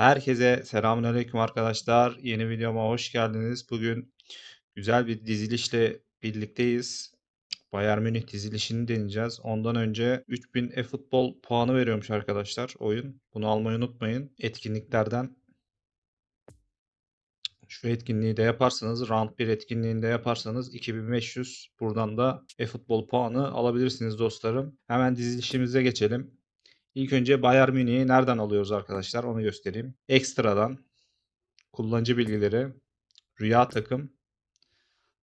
Herkese selamünaleyküm arkadaşlar. Yeni videoma hoş geldiniz. Bugün güzel bir dizilişle birlikteyiz. Bayern Münih dizilişini deneyeceğiz. Ondan önce 3000 e-futbol puanı veriyormuş arkadaşlar oyun. Bunu almayı unutmayın. Etkinliklerden şu etkinliği de yaparsanız, round 1 etkinliğinde yaparsanız 2500 buradan da e-futbol puanı alabilirsiniz dostlarım. Hemen dizilişimize geçelim. İlk önce Bayern Münih'i nereden alıyoruz arkadaşlar onu göstereyim. Ekstradan kullanıcı bilgileri, rüya takım,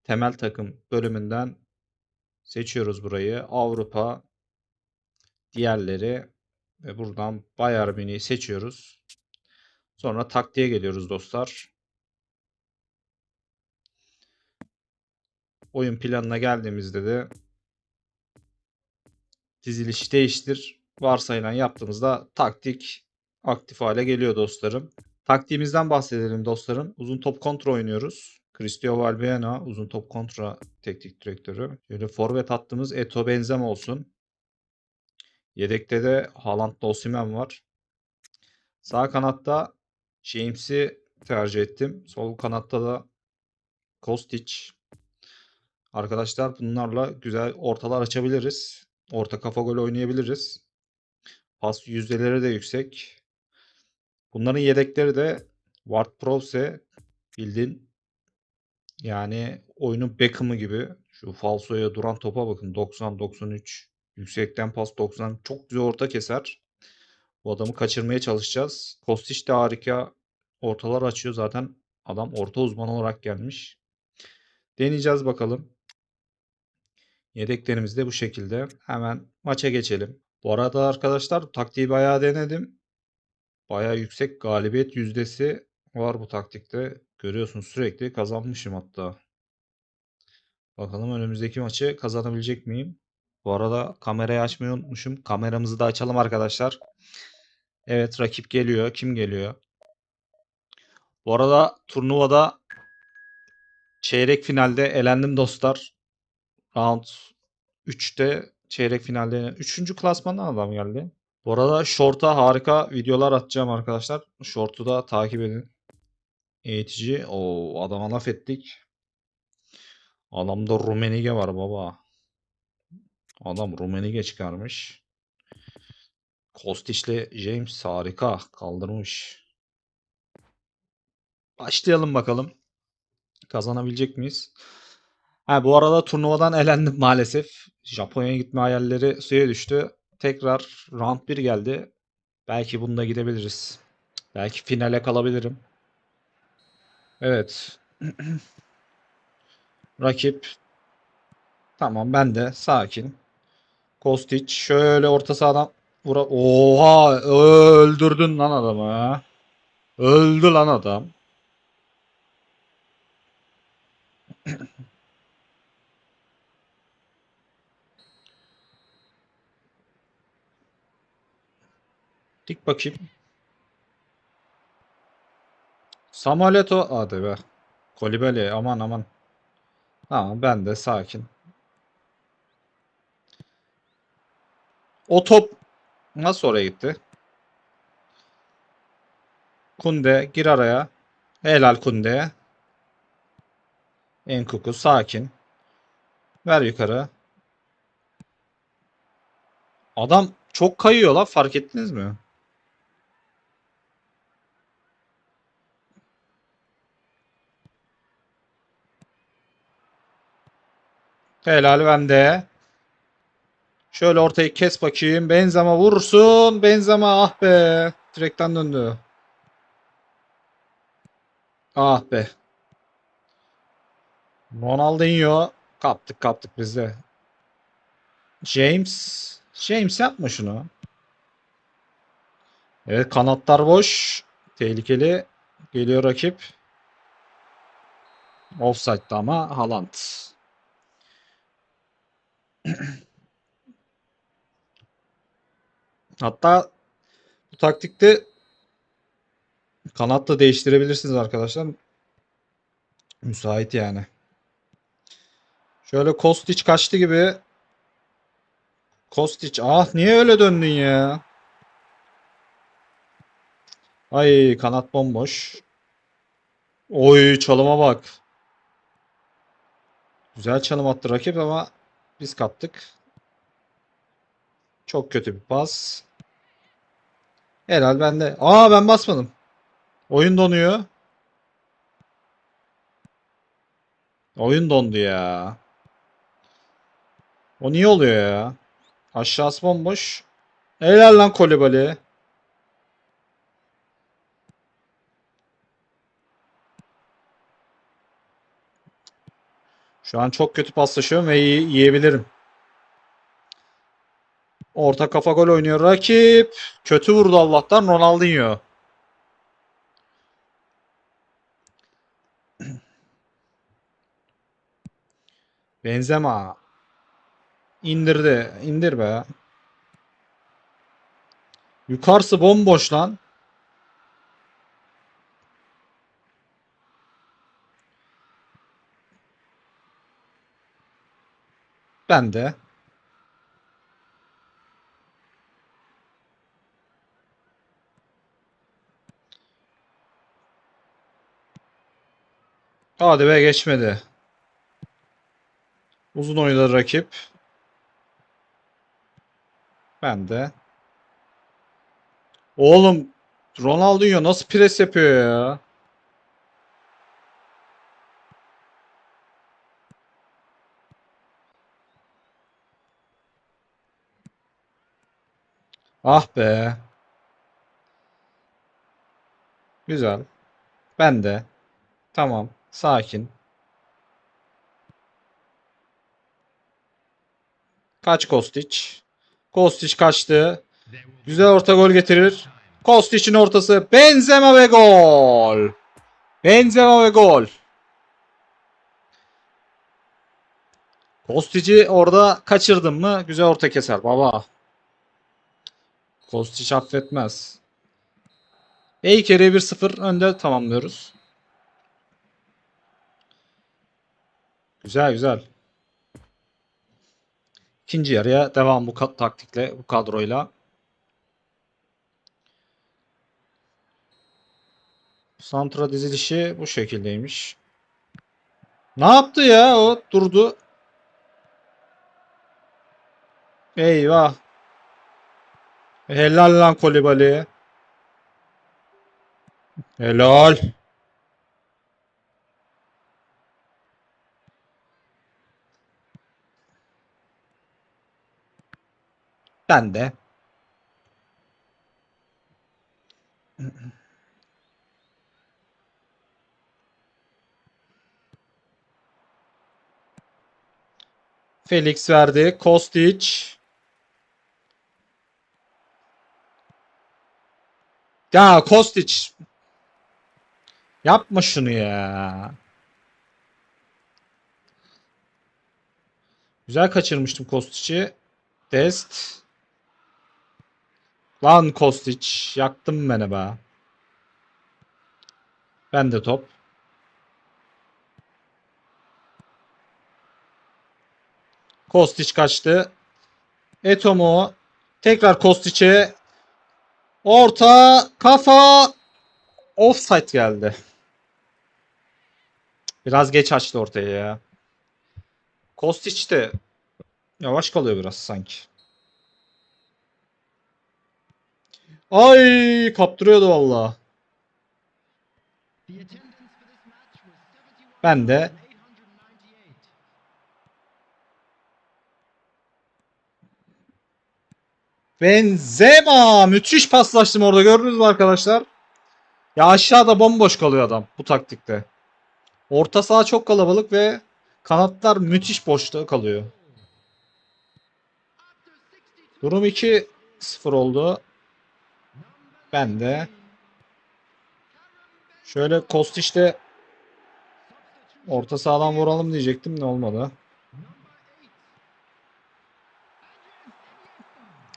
temel takım bölümünden seçiyoruz burayı. Avrupa, diğerleri ve buradan Bayern Münih'i seçiyoruz. Sonra taktiğe geliyoruz dostlar. Oyun planına geldiğimizde de diziliş değiştir. Varsayılan yaptığımızda taktik aktif hale geliyor dostlarım. Taktiğimizden bahsedelim dostlarım. Uzun top kontra oynuyoruz. Cristiano Valbuena uzun top kontra teknik direktörü. Şöyle forvet attığımız Eto Benzema olsun. Yedekte de Haaland'la Osimhen var. Sağ kanatta James'i tercih ettim. Sol kanatta da Kostic. Arkadaşlar bunlarla güzel ortalar açabiliriz. Orta kafa gol oynayabiliriz. Pas yüzdeleri de yüksek. Bunların yedekleri de Ward Prowse bildiğin yani oyunun Beckham'ı gibi. Şu falsoya duran topa bakın 90-93. Yüksekten pas 90. Çok güzel orta keser. Bu adamı kaçırmaya çalışacağız. Kostić de harika ortalar açıyor. Zaten adam orta uzmanı olarak gelmiş. Deneyeceğiz bakalım. Yedeklerimiz de bu şekilde. Hemen maça geçelim. Bu arada arkadaşlar taktiği bayağı denedim. Bayağı yüksek galibiyet yüzdesi var bu taktikte. Görüyorsunuz sürekli kazanmışım hatta. Bakalım önümüzdeki maçı kazanabilecek miyim? Bu arada kamerayı açmayı unutmuşum. Kameramızı da açalım arkadaşlar. Evet rakip geliyor. Kim geliyor? Bu arada turnuvada çeyrek finalde elendim dostlar. Round 3'te çeyrek finalde 3. klasmandan adam geldi. Bu arada Short'a harika videolar atacağım arkadaşlar. Short'u da takip edin. Eğitici. o adama laf ettik. Adamda Rumenige var baba. Adam Rumenige çıkarmış. Kostic'le James harika kaldırmış. Başlayalım bakalım. Kazanabilecek miyiz? Ha, bu arada turnuvadan elendim maalesef. Japonya'ya gitme hayalleri suya düştü. Tekrar round 1 geldi. Belki bunda gidebiliriz. Belki finale kalabilirim. Evet. Rakip. Tamam ben de sakin. Kostic şöyle orta sahadan vura. Oha öldürdün lan adamı. Öldü lan adam. Dik bakayım. Samoleto hadi be. Kolibali aman aman. Tamam ben de sakin. O top nasıl oraya gitti? Kunde gir araya. Helal Kunde. Enkuku sakin. Ver yukarı. Adam çok kayıyor la fark ettiniz mi? Helal bende. Şöyle ortayı kes bakayım. Benzema vursun. Benzema ah be. Direkten döndü. Ah be. Ronaldinho. Kaptık kaptık biz de. James. James yapma şunu. Evet kanatlar boş. Tehlikeli. Geliyor rakip. Offside'da ama Haaland. Hatta bu taktikte kanat da değiştirebilirsiniz arkadaşlar. Müsait yani. Şöyle Kostic kaçtı gibi. Kostic ah niye öyle döndün ya? Ay kanat bomboş. Oy çalıma bak. Güzel çalım attı rakip ama biz kaptık. Çok kötü bir pas. Helal bende. Aa ben basmadım. Oyun donuyor. Oyun dondu ya. O niye oluyor ya? Aşağısı bomboş. Helal lan Kolibali. Şu an çok kötü paslaşıyorum ve yi- yiyebilirim. Orta kafa gol oynuyor rakip. Kötü vurdu Allah'tan Ronaldinho. Benzema. İndirdi. İndir be. Yukarısı bomboş lan. Ben de. Hadi be geçmedi. Uzun oynadı rakip. Ben de. Oğlum Ronaldinho nasıl pres yapıyor ya? Ah be. Güzel. Ben de. Tamam. Sakin. Kaç Kostić. Kostić kaçtı. Güzel orta gol getirir. Kostić'in ortası. Benzema ve gol. Benzema ve gol. Kostić'i orada kaçırdın mı güzel orta keser baba. Kostić affetmez. İlk kere 1-0 önde tamamlıyoruz. Güzel güzel. İkinci yarıya devam bu taktikle, bu kadroyla. Santra dizilişi bu şekildeymiş. Ne yaptı ya o? Durdu. Eyvah. Helal lan Kolibali. Helal. Ben de. Felix verdi. Kostić. Ya Kostić. Yapma şunu ya. Güzel kaçırmıştım Kostić'i. Dest. Lan Kostić. Yaktın beni be. Ben de top. Kostić kaçtı. Etomo. Tekrar Kostić'e. Orta. Kafa. Offside geldi. Biraz geç açtı ortaya ya. Kostić de yavaş kalıyor biraz sanki. Ay kaptırıyordu valla. Ben de Benzema müthiş paslaştım orada gördünüz mü arkadaşlar? Ya aşağıda bomboş kalıyor adam bu taktikte. Orta saha çok kalabalık ve kanatlar müthiş boşta kalıyor. Durum 2-0 oldu. Ben de. Şöyle Kostiç'te orta sahadan vuralım diyecektim ne olmadı.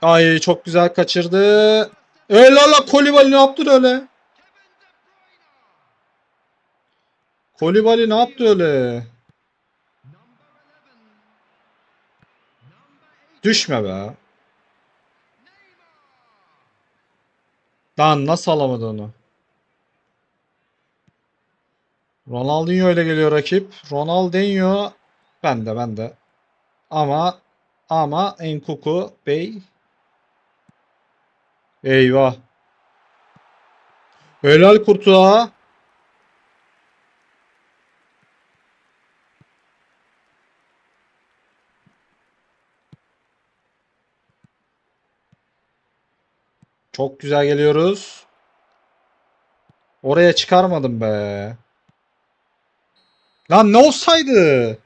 Ay çok güzel kaçırdı. Öyle la Kolibali ne yaptı öyle? Kolibali ne yaptı öyle? Düşme be. Lan nasıl alamadı onu? Ronaldinho ile geliyor rakip. Ronaldinho ben de ben de. Ama ama Enkuku Bey Eyvah. Helal kurtuğa. Çok güzel geliyoruz. Oraya çıkarmadım be. Lan ne olsaydı?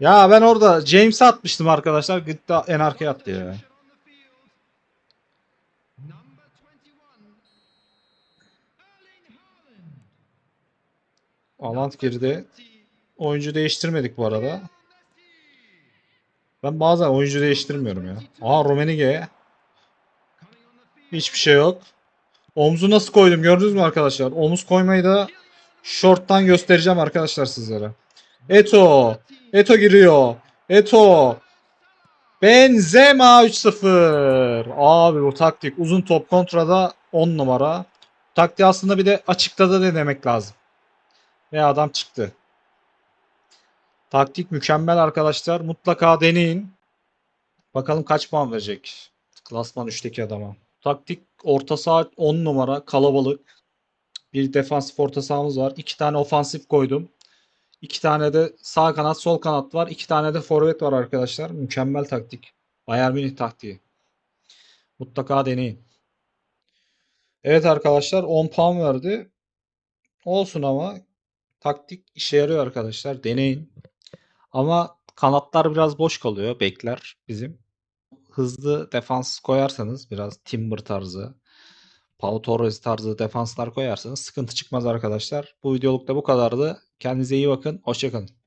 Ya ben orada James'e atmıştım arkadaşlar. Gitti en arkaya attı ya. Alant girdi. Oyuncu değiştirmedik bu arada. Ben bazen oyuncu değiştirmiyorum ya. Aa Romenige. Hiçbir şey yok. Omzu nasıl koydum gördünüz mü arkadaşlar? Omuz koymayı da short'tan göstereceğim arkadaşlar sizlere. Eto. Eto giriyor. Eto. Benzema 3-0. Abi bu taktik uzun top kontrada 10 numara. Taktiği aslında bir de açıkta da denemek lazım. Ve adam çıktı. Taktik mükemmel arkadaşlar. Mutlaka deneyin. Bakalım kaç puan verecek. Klasman 3'teki adama. Taktik orta saha 10 numara kalabalık. Bir defansif orta sahamız var. 2 tane ofansif koydum. 2 tane de sağ kanat sol kanat var. 2 tane de forvet var arkadaşlar. Mükemmel taktik. Bayern Münih taktiği. Mutlaka deneyin. Evet arkadaşlar 10 puan verdi. Olsun ama taktik işe yarıyor arkadaşlar. Deneyin. Ama kanatlar biraz boş kalıyor. Bekler bizim. Hızlı defans koyarsanız biraz Timber tarzı, Pau Torres tarzı defanslar koyarsanız sıkıntı çıkmaz arkadaşlar. Bu videoluk da bu kadardı. Kendinize iyi bakın. Hoşçakalın.